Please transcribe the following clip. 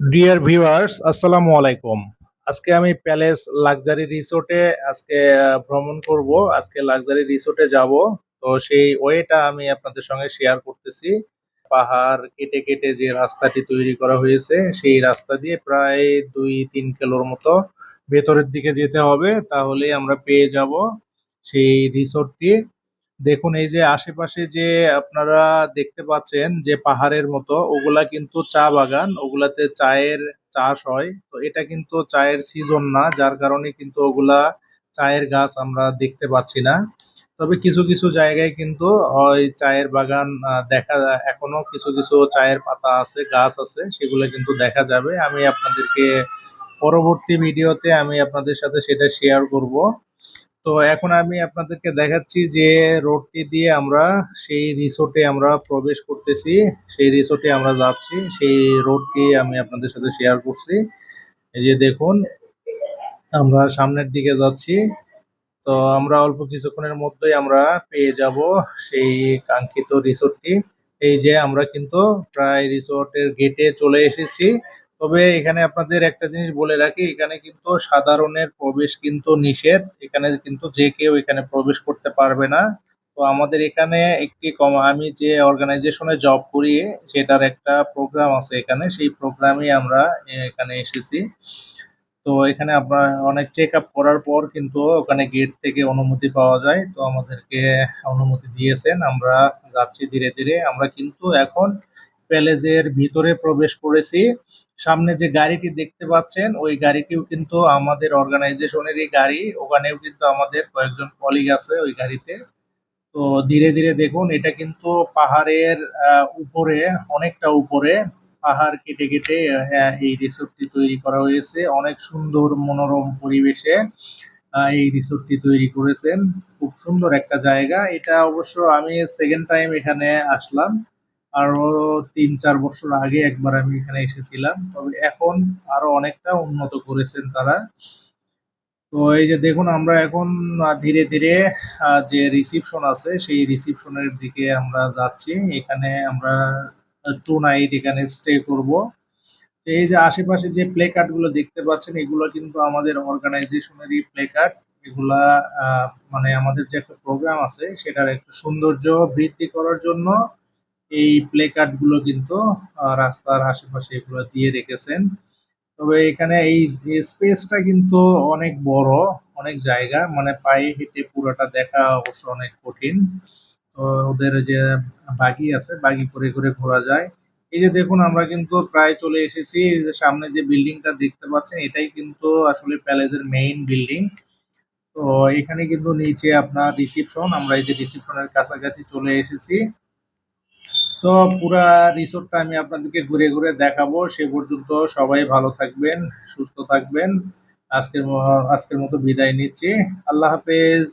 Dear viewers আসসালামু আলাইকুম। আজকে আমি প্যালেস লাক্সারি রিসোর্টে আজকে ভ্রমণ করব। আজকে লাক্সারি রিসোর্টে যাব। তো সেই ওয়েটা আমি আপনাদের সঙ্গে শেয়ার করতেছি। পাহাড় কেটে কেটে যে রাস্তাটি তৈরি করা হয়েছে, সেই রাস্তা দিয়ে প্রায় দুই তিন কিলোর মতো ভেতরের দিকে যেতে হবে। তাহলেই আমরা পেয়ে যাব সেই রিসোর্টটি। দেখুন, এই যে আশেপাশে যে আপনারা দেখতে পাচ্ছেন যে পাহাড়ের মতো, ওগুলা কিন্তু চা বাগান, ওগুলাতে চায়ের চাষ হয়। তো এটা কিন্তু চায়ের সিজন না, যার কারণে কিন্তু ওগুলা চায়ের গাছ আমরা দেখতে পাচ্ছি না। তবে কিছু কিছু জায়গায় কিন্তু ওই চায়ের বাগান দেখা, এখনও কিছু কিছু চায়ের পাতা আছে, গাছ আছে, সেগুলো কিন্তু দেখা যাবে। আমি আপনাদেরকে পরবর্তী ভিডিওতে আমি আপনাদের সাথে সেটা শেয়ার করব। তো এখন আমি আপনাদেরকে দেখাচ্ছি যে রোডটি দিয়ে আমরা সেই রিসোর্টে আমরা প্রবেশ করতেছি। সেই রিসোর্টে আমরা যাচ্ছি। সেই রোডটি আমি আপনাদের সাথে শেয়ার করছি। এই যে দেখুন, আমরা সামনের দিকে যাচ্ছি। তো আমরা অল্প কিছুক্ষণের মধ্যেই আমরা পেয়ে যাব সেই কাঙ্ক্ষিত রিসোর্টটি। এই যে আমরা কিন্তু প্রায় রিসোর্টের গেটে চলে এসেছি। তবে এখানে আপনাদের একটা জিনিস বলে রাখি, এখানে কিন্তু সাধারণের প্রবেশ কিন্তু নিষেধ। এখানে কিন্তু যে কেউ এখানে প্রবেশ করতে পারবে না। তো আমাদের এখানে একটি কম, আমি যে অর্গানাইজেশনে জব করি, সেটার একটা প্রোগ্রাম আছে এখানে। সেই প্রোগ্রামে আমরা এখানে এসেছি। তো এখানে আপনার অনেক চেক আপ করার পর কিন্তু ওখানে গেট থেকে অনুমতি পাওয়া যায়। তো আমাদেরকে অনুমতি দিয়েছেন। আমরা যাচ্ছি ধীরে ধীরে। আমরা কিন্তু এখন প্যালেজের ভিতরে প্রবেশ করেছি। সামনে যে গাড়িটি দেখতে পাচ্ছেন, ওই গাড়িটিও কিন্তু আমাদের অর্গানাইজেশনেরই গাড়ি। ওখানেও কিন্তু আমাদের কয়েকজন কলিগ আছে ওই গাড়িতে। তো ধীরে ধীরে দেখুন, এটা কিন্তু পাহাড়ের উপরে, অনেকটা উপরে, পাহাড় কেটে কেটে এই রিসোর্টটি তৈরি করা হয়েছে। অনেক সুন্দর মনোরম পরিবেশে এই রিসোর্টটি তৈরি করেছেন। খুব সুন্দর একটা জায়গা। এটা অবশ্য আমি সেকেন্ড টাইম এখানে আসলাম। আরও তিন, চার বছর আগে একবার আমি এখানে এসেছিলাম। তবে এখন আরও অনেকটা উন্নত করেছেন তারা। তো এই যে দেখুন, আমরা এখন ধীরে ধীরে যে রিসিপশন আছে, সেই রিসিপশনের দিকে আমরা যাচ্ছি। এখানে আমরা টু নাইট এখানে স্টে করব। তো এই যে আশেপাশে যে প্লে কার্ডগুলো দেখতে পাচ্ছেন, এগুলো কিন্তু আমাদের অর্গানাইজেশনেরই প্লে কার্ড এগুলা মানে আমাদের যে একটা প্রোগ্রাম আছে, সেটার একটু সৌন্দর্য বৃদ্ধি করার জন্য এই প্লে কার্ডগুলো কিন্তু রাস্তার আশেপাশে এগুলো দিয়ে রেখেছেন। তবে এখানে এই স্পেসটা কিন্তু অনেক বড়, অনেক জায়গা মানে পায়ে হেঁটে পুরোটা দেখা অবশ্য অনেক কঠিন। তো ওদের যে বাগি আছে, বাগি করে করে ঘোরা যায়। এই যে দেখুন, আমরা কিন্তু প্রায় চলে এসেছি। এই যে সামনে যে বিল্ডিংটা দেখতে পাচ্ছেন, এটাই কিন্তু আসলে প্যালেসের মেইন বিল্ডিং তো এখানে কিন্তু নিচে আপনার রিসিপশন আমরা এই যে রিসিপশনের কাছাকাছি চলে এসেছি। তো পুরা রিসোর্টটা আমি আপনাদেরকে ঘুরে ঘুরে দেখাবো। সে পর্যন্ত সবাই ভালো থাকবেন, সুস্থ থাকবেন। আজকের আজকের মতো বিদায় নিচ্ছি। আল্লাহ হাফেজ।